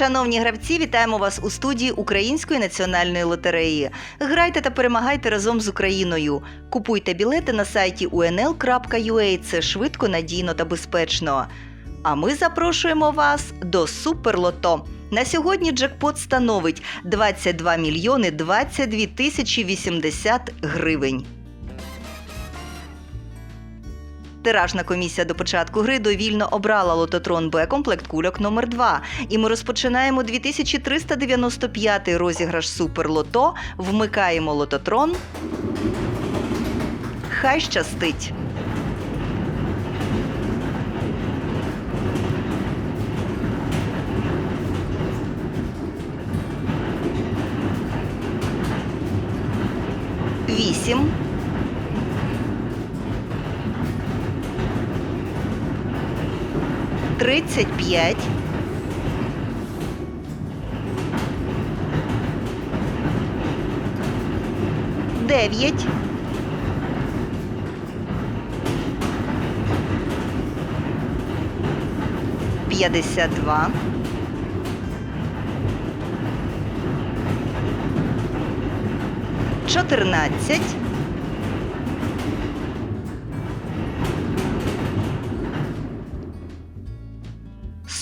Шановні гравці, вітаємо вас у студії Української національної лотереї. Грайте та перемагайте разом з Україною. Купуйте білети на сайті unl.ua. Це швидко, надійно та безпечно. А ми запрошуємо вас до Суперлото. На сьогодні джекпот становить 22 мільйони 22 тисячі 80 гривень. Тиражна комісія до початку гри довільно обрала лототрон Б комплект кульок номер 2 І ми розпочинаємо 2395 розіграш Суперлото. Вмикаємо лототрон. Хай щастить. Вісім. Тридцять п'ять. Дев'ять. П'ятдесят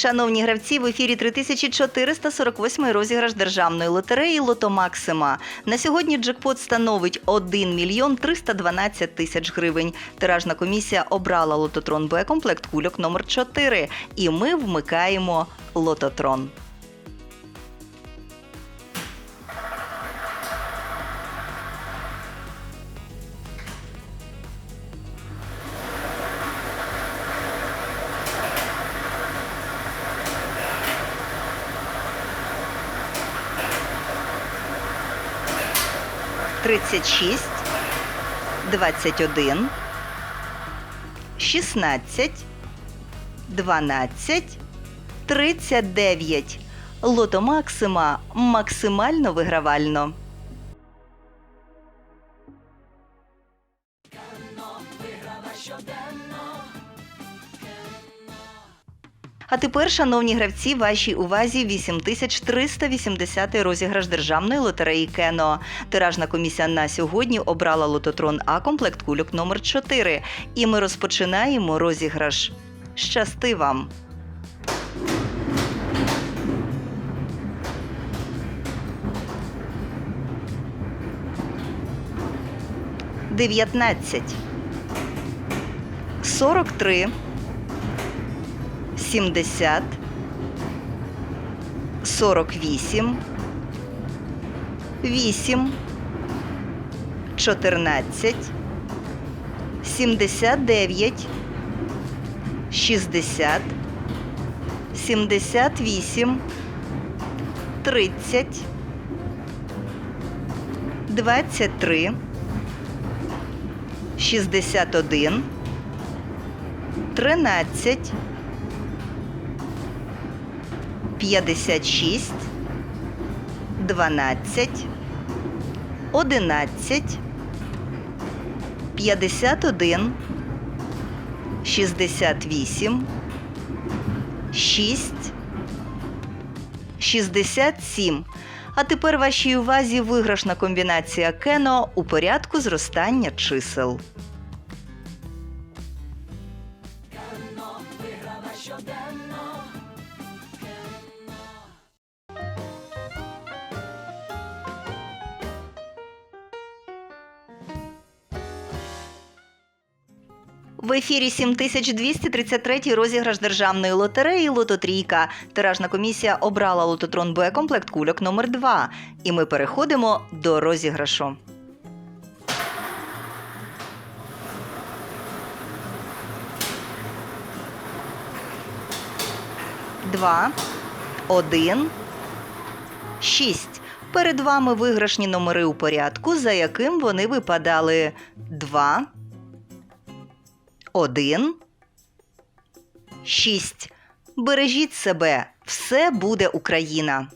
Шановні гравці, в ефірі 3448 розіграш державної лотереї Лото Максима. На сьогодні джекпот становить 1 мільйон 312 тисяч гривень. Тиражна комісія обрала лототрон Б комплект кульок номер 4 І ми вмикаємо лототрон. Тридцять шість, двадцять один, шістнадцять, дванадцять, тридцять дев'ять. Лото Максима максимально вигравально. А тепер, шановні гравці, вашій увазі 8380 розіграш державної лотереї Кено. Тиражна комісія на сьогодні обрала лототрон А комплект кульок номер 4 І ми розпочинаємо розіграш. Щасти вам! Дев'ятнадцять. Сорок три. 70, 48, 8, 14, 79, 60, 78, 30, 23, 61, 13, 56, 12, 11, 51, 68, 6, 67. А тепер вашій увазі виграшна комбінація Кено у порядку зростання чисел. В ефірі 7233 розіграш державної лотереї Лототрійка. Тиражна комісія обрала лототрон боекомплект кульок номер 2 І ми переходимо до розіграшу. Два, один, шість. Перед вами виграшні номери у порядку, за яким вони випадали. Два. 1, 6. Бережіть себе, все буде Україна.